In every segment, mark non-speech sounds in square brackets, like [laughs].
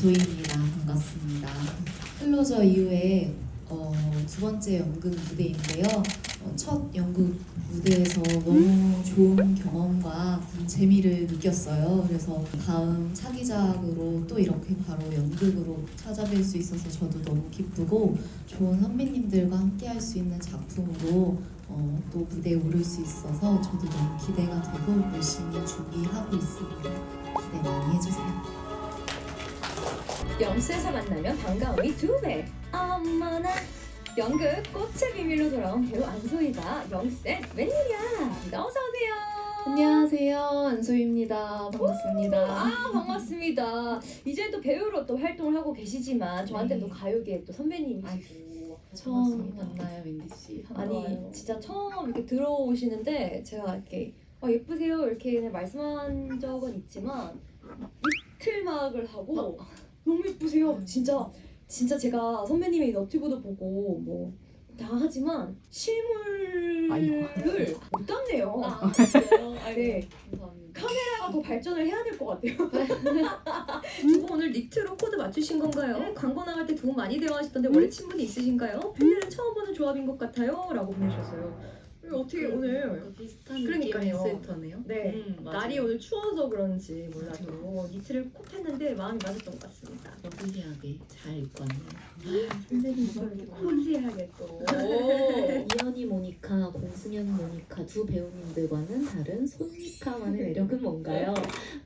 안소희입니다. 반갑습니다. 클로저 이후에 어, 두 번째 연극 무대인데요. 어, 첫 연극 무대에서 너무 좋은 경험과 재미를 느꼈어요. 그래서 다음 차기작으로 또 이렇게 바로 연극으로 찾아뵐 수 있어서 저도 너무 기쁘고 좋은 선배님들과 함께 할 수 있는 작품으로 어, 또 무대에 오를 수 있어서 저도 너무 기대가 되고 열심히 준비하고 있습니다. 기대 많이 해주세요. 영수에서 만나면 반가움이 두 배. 어머나. 연극 꽃의 비밀로 돌아온 배우 안소희가 영수엔 웬일이야? 어서 오세요. 안녕하세요 안소희입니다 반갑습니다 아 반갑습니다. 이제 또 배우로 또 활동을 하고 계시지만 저한테 네. 또 가요계 또 선배님이시고 처음 반갑습니다. 만나요 민디 씨 아니. 진짜 처음 이렇게 들어오시는데 제가 이렇게 아, 예쁘세요 이렇게 그냥 말씀한 적은 있지만 이틀막을 하고 너무 예쁘세요 진짜 진짜 제가 선배님의 너튜브도 보고 뭐 다 하지만 실물을 못 담네요. 아 진짜요? 네. 감사합니다 카메라가 더 발전을 해야 될 것 같아요. [laughs] 두분 오늘 닉트로 코드 맞추신 건가요? 광고 나갈 때 도움 많이 대화하시던데 원래 친분이 있으신가요? 팬들은 처음 보는 조합인 것 같아요. 라고 보내주셨어요. 어떻게 오늘 뭔가 비슷한 그러니까요. 스웨터네요 네 음, 맞아요. 날이 오늘 추워서 그런지 몰라도 니트를 꼭 했는데 마음이 맞았던 것 같습니다. 러블리하게 잘 입고 왔네요 선생님 이걸 이렇게 코지하게 또. 이현이 모니카, 공승현 모니카 두 배우님들과는 다른 손니카만의 매력은 뭔가요?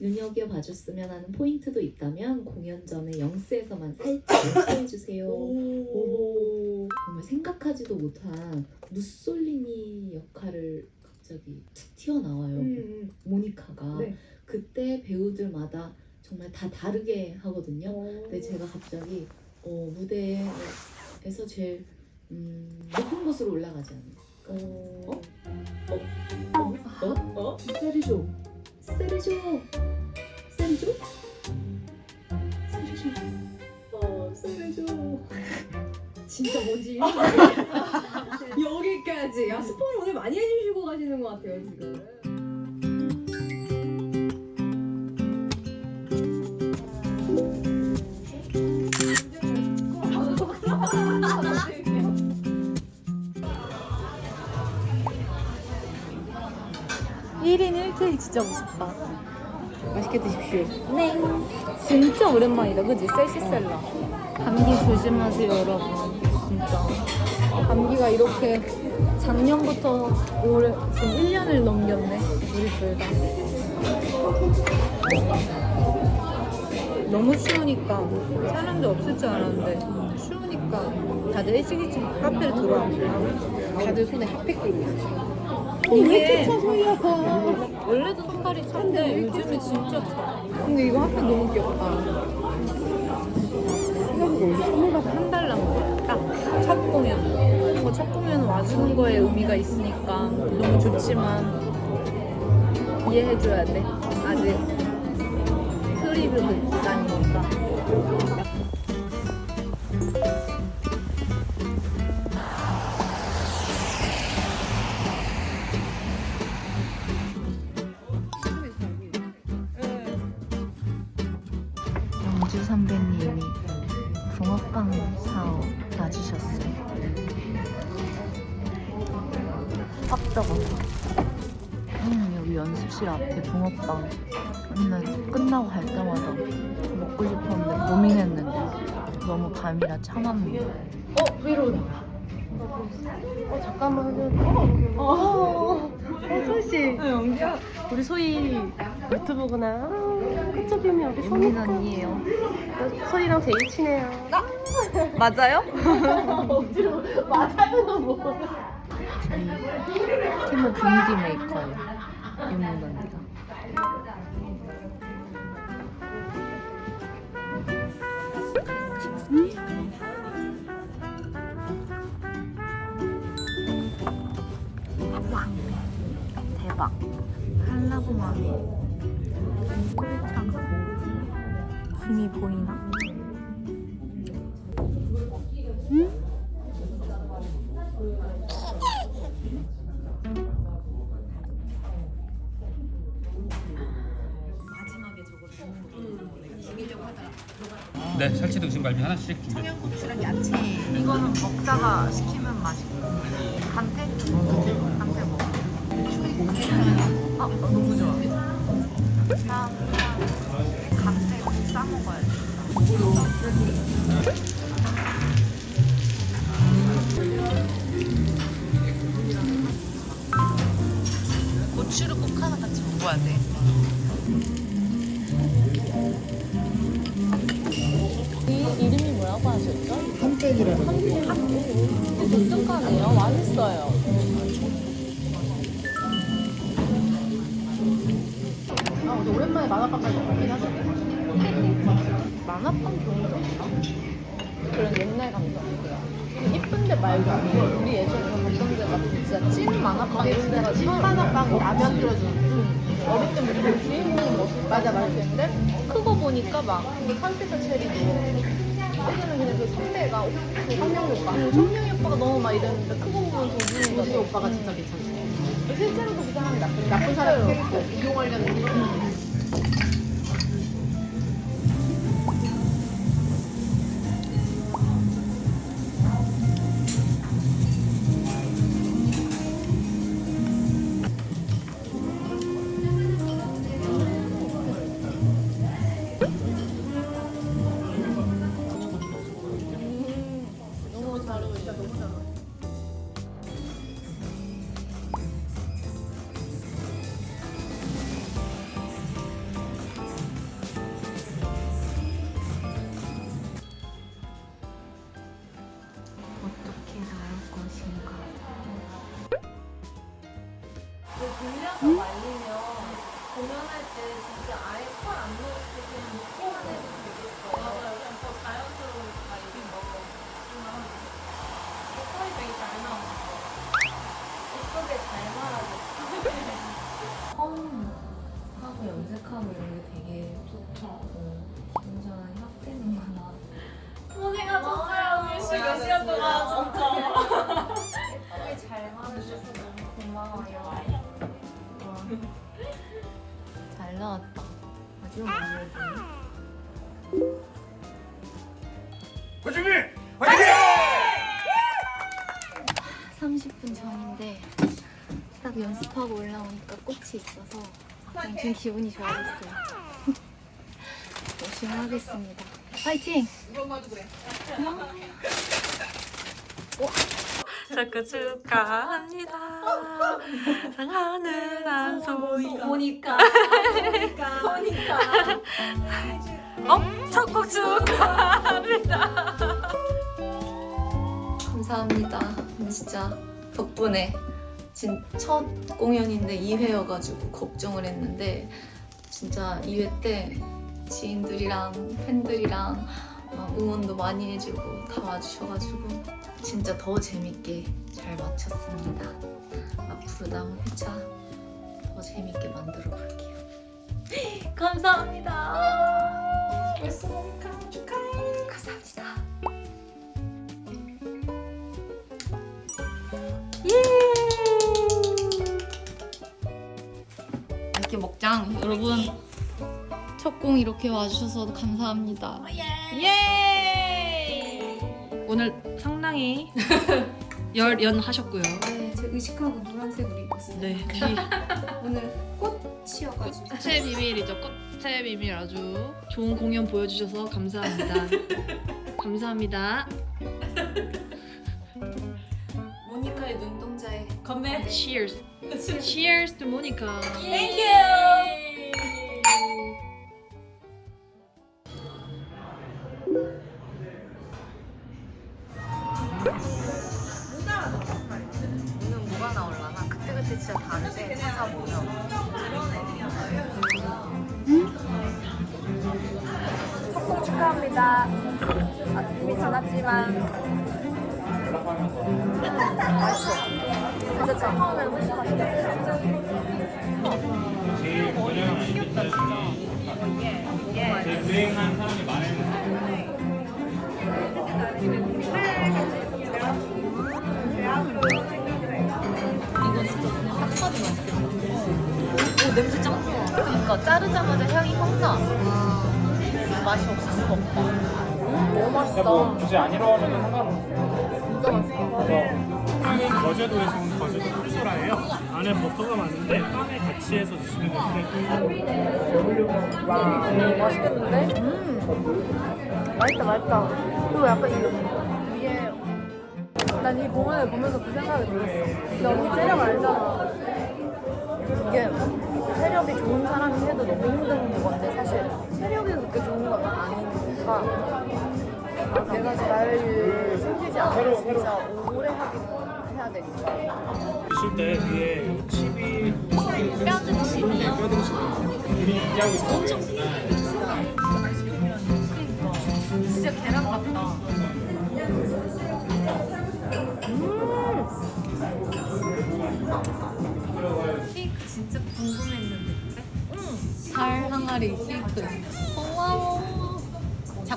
눈여겨 봐줬으면 하는 포인트도 있다면 공연 전에 영스에서만 살짝 [coughs] 해주세요 오. 정말 생각하지도 못한 무솔리니 역할을 갑자기 툭 튀어나와요 음, 모니카가 네. 그때 배우들마다 정말 다 다르게 하거든요. 음. 근데 제가 갑자기 어, 무대에서 제일 음, 높은 곳으로 올라가지 않을까. 어? 어? 어? 어? 세르조. 세르조. 세르조? 세르조. 어, 세르조. [laughs] 진짜 뭐지? [laughs] 여기까지. 야, 스포를 오늘 많이 해주시고 가시는 것 같아요, 지금. 진짜 무섭다. 맛있게 드십시오. 네. 진짜 오랜만이다, 그지? 셀시셀라. 감기 조심하세요, 여러분. 진짜. 감기가 이렇게 작년부터 올해 지금 1년을 넘겼네. 우리 둘 다. 너무 추우니까 사람도 없을 줄 알았는데 추우니까 다들 일찍 일찍 카페를 들어와. 다들 손에 핫팩 들고. 이게 원래도 손발이 찬데 요즘에 진짜 차. 근데 이거 핫팩 너무 귀엽다. 생각보다 선물 받아 한달. 딱 첫 공연. 뭔가 첫 공연 와주는 거에 의미가 있으니까 너무 좋지만 이해해줘야 돼. 아직 프리뷰 그 기간이니까. 확 적어. 음, 여기 연습실 앞에 붕어빵. 맨날 끝나고 갈 때마다 먹고 싶었는데 고민했는데 너무 밤이라 참았네요. 어, 위로 나가. 어, 잠깐만. 어, 어, 어, 소희 영지야. 우리 소희 유튜브구나. 그쪽이면 우리 예민 언니예요. 소희랑 제일 친해요. 맞아요? [laughs] 맞아요, 뭐. 저희 팀은 분위기 메이커예요. 예민 언니가. 와, 대박. 한라봉암이 꿀차가 김이 보이나? 네, 살치 등심 갈비 하나씩 준비해 주세요. 이거는 먹다가 시키면 맛있고. 간태? 간태 먹어. 아 너무 좋아. 다음 간태 싸 먹어야 돼 고추를 꼭 하나 같이 먹어야 돼 뭐라고 하셨죠? 한백이라고 한백? 독특하네요 맛있어요 아, 근데 오랜만에 만화방까지 가긴 하던데. 만화방 좋은 게 없나? 그런 옛날 감성이고요. 이쁜데 말고 우리 예전에 갔던 데가 진짜 찐 만화방 이런 데가 찐 처음 만화방 라면 끓여주는. 어릴 때부터 그 주인공이 멋있다 맞아 맞아 근데 크고 보니까 막 컴퓨터 체리도 예전에 그냥 그 선배가 그 성명이 오빠 성명이 오빠가 너무 막 이랬는데 크고 보면 도준이 오빠가 진짜 괜찮지. 실제로 그 사람이 나쁜 나쁜 사람이 없고 이용하 Gracias. 있어서 엄청 기분이 좋아졌어요. [laughs] 열심히 하겠습니다. 파이팅! 자꾸 축하합니다. 사랑하는 한소희. 보니까 보니까 어? 첫곡 축하합니다. 감사합니다. 진짜 덕분에 진 첫 공연인데 2회여가지고 걱정을 했는데 진짜 2회 때 지인들이랑 팬들이랑 막 응원도 많이 해주고 다 와주셔가지고 진짜 더 재밌게 잘 마쳤습니다. 앞으로 남은 회차 더 재밌게 만들어 볼게요. [laughs] 감사합니다. 첫공 이렇게 와주셔서 감사합니다. 예! 오늘 상당히 [laughs] 열연 하셨고요. 네, 제 의식하고 노란색으로 입었어요. 네, 귀. [laughs] 오늘 꽃이어가지고. 꽃의 비밀이죠. 꽃의 비밀 아주 좋은 공연 보여주셔서 감사합니다. 감사합니다. 모니카의 눈동자에 건배. Cheers. [laughs] Cheers to Monica. Thank you 오늘 뭐가 나올라나? 그때그때 진짜 다른데 찾아보면 성공 축하합니다 아, 이미 전화지만 맛있어 진짜 처음에 훨씬 맛있어 오 없을 수가 없다. 근데 뭐 굳이 안 이러면 상관없어요. 진짜 맛있다. 거제도에서 온 거제도 꿀소라예요. 안에 버터가 많은데 빵에 같이 해서 드시면 되는데 맛있겠는데? 음. 맛있다, 맛있다. 그리고 약간 이 위에 난이 공연을 보면서 그 생각이 들었어. 근데 언니 체력 알잖아. 이게 체력이 좋은 사람이 해도 너무 힘든 건데 사실 체력이 그렇게 좋은 건 아니 니까 내가 잘 숨기지 않고 진짜 오래 하긴 해야 되니까. 드실 때 위에 칩이 뼈등심 네, 뼈등심 있었는데 진짜 계란 같다. 케이크 진짜 궁금했는데? 응. 살 항아리 케이크.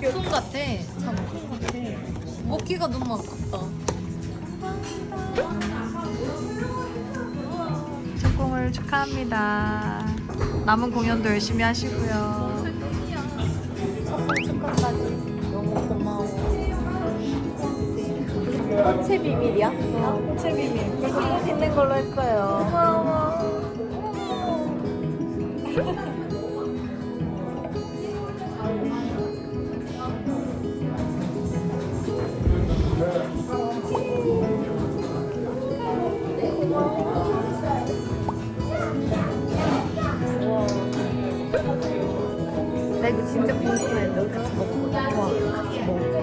작품 같아. 작품 같아. 먹기가 너무 아깝다. 성공을 축하합니다. 남은 공연도 열심히 하시고요. 너무 고마워. 꽃의 비밀이야? 어, 꽃의 비밀. 그래서 있는 걸로 했어요. 고마워. [laughs] 나 이거 진짜 궁금해. 너 같이 먹고 좋아. 같이 먹어.